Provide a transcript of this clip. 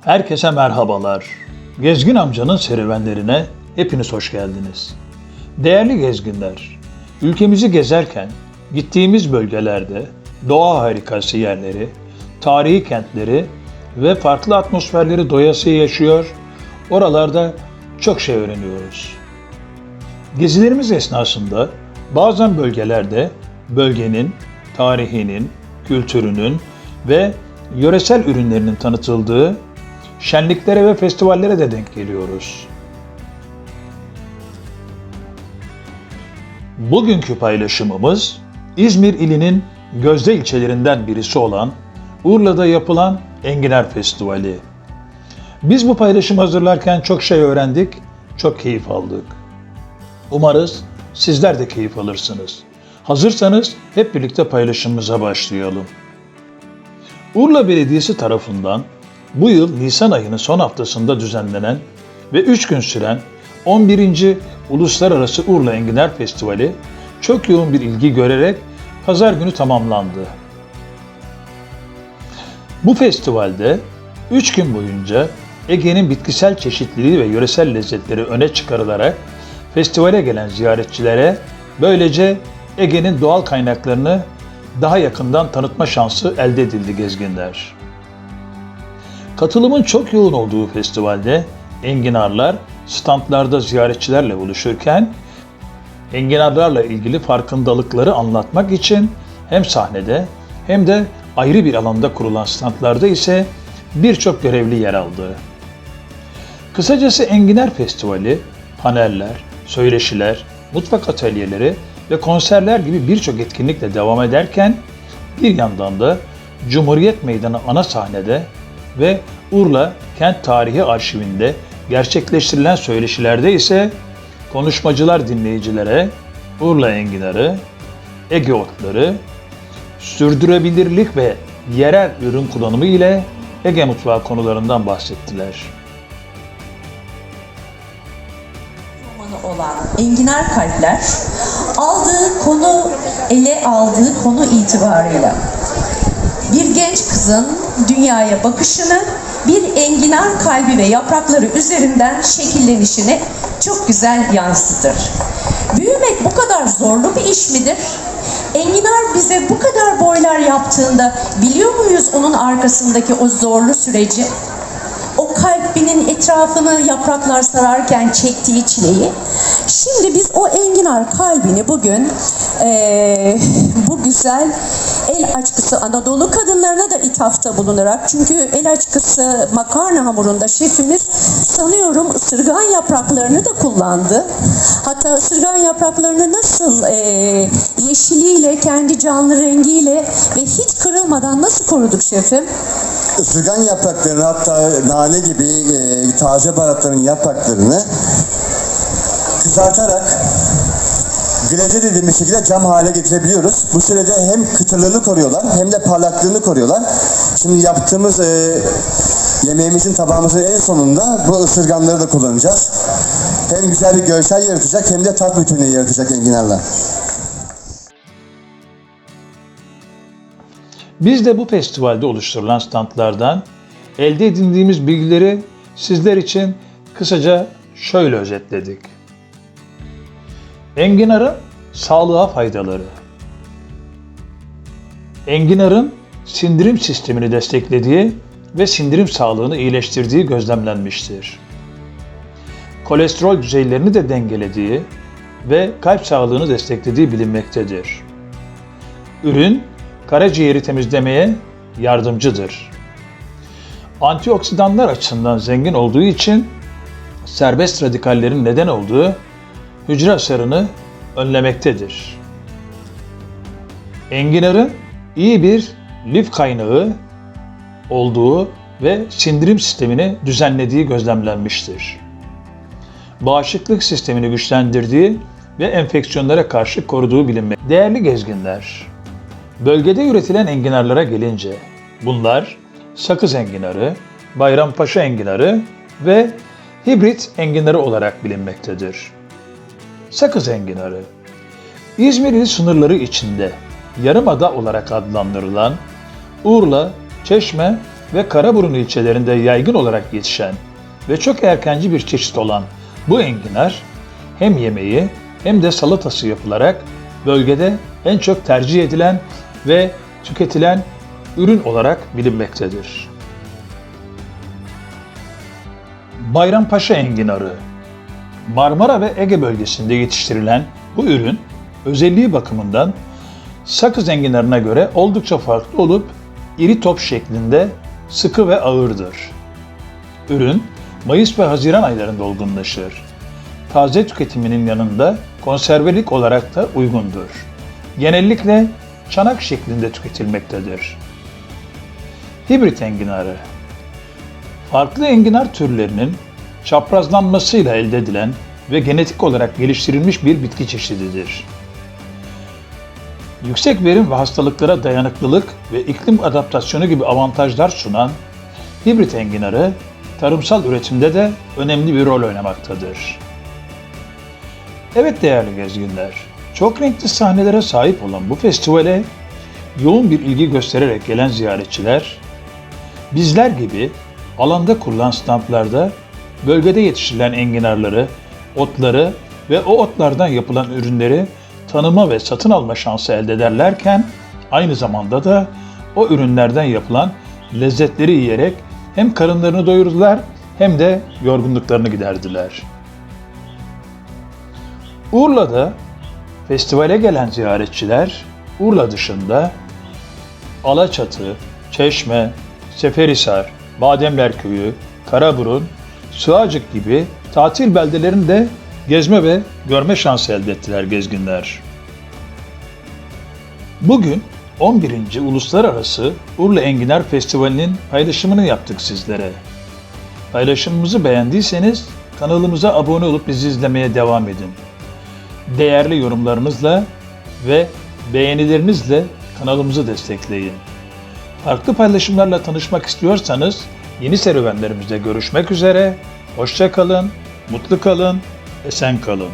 Herkese merhabalar. Gezgin amcanın serüvenlerine hepiniz hoş geldiniz. Değerli gezginler, ülkemizi gezerken gittiğimiz bölgelerde doğa harikası yerleri, tarihi kentleri ve farklı atmosferleri doyasıya yaşıyor, oralarda çok şey öğreniyoruz. Gezilerimiz esnasında bazen bölgelerde bölgenin, tarihinin, kültürünün ve yöresel ürünlerinin tanıtıldığı şenliklere ve festivallere de denk geliyoruz. Bugünkü paylaşımımız İzmir ilinin gözde ilçelerinden birisi olan Urla'da yapılan Enginar Festivali. Biz bu paylaşımı hazırlarken çok şey öğrendik, çok keyif aldık. Umarız sizler de keyif alırsınız. Hazırsanız hep birlikte paylaşımımıza başlayalım. Urla Belediyesi tarafından bu yıl Nisan ayının son haftasında düzenlenen ve 3 gün süren 11. Uluslararası Urla Enginar Festivali çok yoğun bir ilgi görerek pazar günü tamamlandı. Bu festivalde 3 gün boyunca Ege'nin bitkisel çeşitliliği ve yöresel lezzetleri öne çıkarılarak festivale gelen ziyaretçilere böylece Ege'nin doğal kaynaklarını daha yakından tanıtma şansı elde edildi gezginler. Katılımın çok yoğun olduğu festivalde enginarlar standlarda ziyaretçilerle buluşurken enginarlarla ilgili farkındalıkları anlatmak için hem sahnede hem de ayrı bir alanda kurulan standlarda ise birçok görevli yer aldı. Kısacası Enginar Festivali, paneller, söyleşiler, mutfak atölyeleri ve konserler gibi birçok etkinlikle devam ederken bir yandan da Cumhuriyet Meydanı ana sahnede ve Urla Kent Tarihi Arşivinde gerçekleştirilen söyleşilerde ise konuşmacılar dinleyicilere Urla enginarı, Ege otları, sürdürülebilirlik ve yerel ürün kullanımı ile Ege mutfağı konularından bahsettiler. Romanı olan Enginar Kalpler aldığı konu ele aldığı konu itibarıyla bir genç kızın dünyaya bakışını bir enginar kalbi ve yaprakları üzerinden şekillenişini çok güzel yansıtır. Büyümek bu kadar zorlu bir iş midir? Enginar bize bu kadar boylar yaptığında biliyor muyuz onun arkasındaki o zorlu süreci? Kalbinin etrafını yapraklar sararken çektiği çileyi. Şimdi biz o enginar kalbini bugün eee, bu güzel el açkısı Anadolu kadınlarına da ithafta bulunarak çünkü el açkısı makarna hamurunda şefimiz sanıyorum ısırgan yapraklarını da kullandı. Hatta ısırgan yapraklarını nasıl eee, yeşiliyle, kendi canlı rengiyle ve hiç kırılmadan nasıl koruduk şefim? Isırgan yapraklarını hatta nane gibi e, taze baharatların yapraklarını kızartarak gleze dediğimiz şekilde cam hale getirebiliyoruz. Bu sürede hem kıtırlığını koruyorlar hem de parlaklığını koruyorlar. Şimdi yaptığımız e, yemeğimizin tabağımızın en sonunda bu ısırganları da kullanacağız. Hem güzel bir görsel yaratacak hem de tat bütünlüğü yaratacak enginarla. Biz de bu festivalde oluşturulan standlardan elde edindiğimiz bilgileri sizler için kısaca şöyle özetledik. Enginarın sağlığa faydaları. Enginarın sindirim sistemini desteklediği ve sindirim sağlığını iyileştirdiği gözlemlenmiştir. Kolesterol düzeylerini de dengelediği ve kalp sağlığını desteklediği bilinmektedir. Ürün karaciğeri temizlemeye yardımcıdır. Antioksidanlar açısından zengin olduğu için serbest radikallerin neden olduğu hücre hasarını önlemektedir. Enginarın iyi bir lif kaynağı olduğu ve sindirim sistemini düzenlediği gözlemlenmiştir. Bağışıklık sistemini güçlendirdiği ve enfeksiyonlara karşı koruduğu bilinmektedir. Değerli gezginler, Bölgede üretilen enginarlara gelince bunlar sakız enginarı, bayrampaşa enginarı ve hibrit enginarı olarak bilinmektedir. Sakız enginarı. İzmir il sınırları içinde yarımada olarak adlandırılan Urla, Çeşme ve Karaburun ilçelerinde yaygın olarak yetişen ve çok erkenci bir çeşit olan bu enginar hem yemeği hem de salatası yapılarak bölgede en çok tercih edilen ve tüketilen ürün olarak bilinmektedir. Bayrampaşa enginarı Marmara ve Ege bölgesinde yetiştirilen bu ürün özelliği bakımından sakız enginarına göre oldukça farklı olup iri top şeklinde sıkı ve ağırdır. Ürün Mayıs ve Haziran aylarında olgunlaşır. Taze tüketiminin yanında konservelik olarak da uygundur. Genellikle çanak şeklinde tüketilmektedir. Hibrit enginarı Farklı enginar türlerinin çaprazlanmasıyla elde edilen ve genetik olarak geliştirilmiş bir bitki çeşididir. Yüksek verim ve hastalıklara dayanıklılık ve iklim adaptasyonu gibi avantajlar sunan hibrit enginarı tarımsal üretimde de önemli bir rol oynamaktadır. Evet değerli gezginler, çok renkli sahnelere sahip olan bu festivale yoğun bir ilgi göstererek gelen ziyaretçiler, bizler gibi alanda kurulan standlarda bölgede yetiştirilen enginarları, otları ve o otlardan yapılan ürünleri tanıma ve satın alma şansı elde ederlerken aynı zamanda da o ürünlerden yapılan lezzetleri yiyerek hem karınlarını doyurdular hem de yorgunluklarını giderdiler. Urla'da festivale gelen ziyaretçiler Urla dışında Alaçatı, Çeşme, Seferihisar, Bademler Köyü, Karaburun, Sığacık gibi tatil beldelerinde gezme ve görme şansı elde ettiler gezginler. Bugün 11. Uluslararası Urla Enginar Festivali'nin paylaşımını yaptık sizlere. Paylaşımımızı beğendiyseniz kanalımıza abone olup bizi izlemeye devam edin. Değerli yorumlarınızla ve beğenilerinizle kanalımızı destekleyin. Farklı paylaşımlarla tanışmak istiyorsanız yeni serüvenlerimizde görüşmek üzere. Hoşça kalın, mutlu kalın, esen kalın.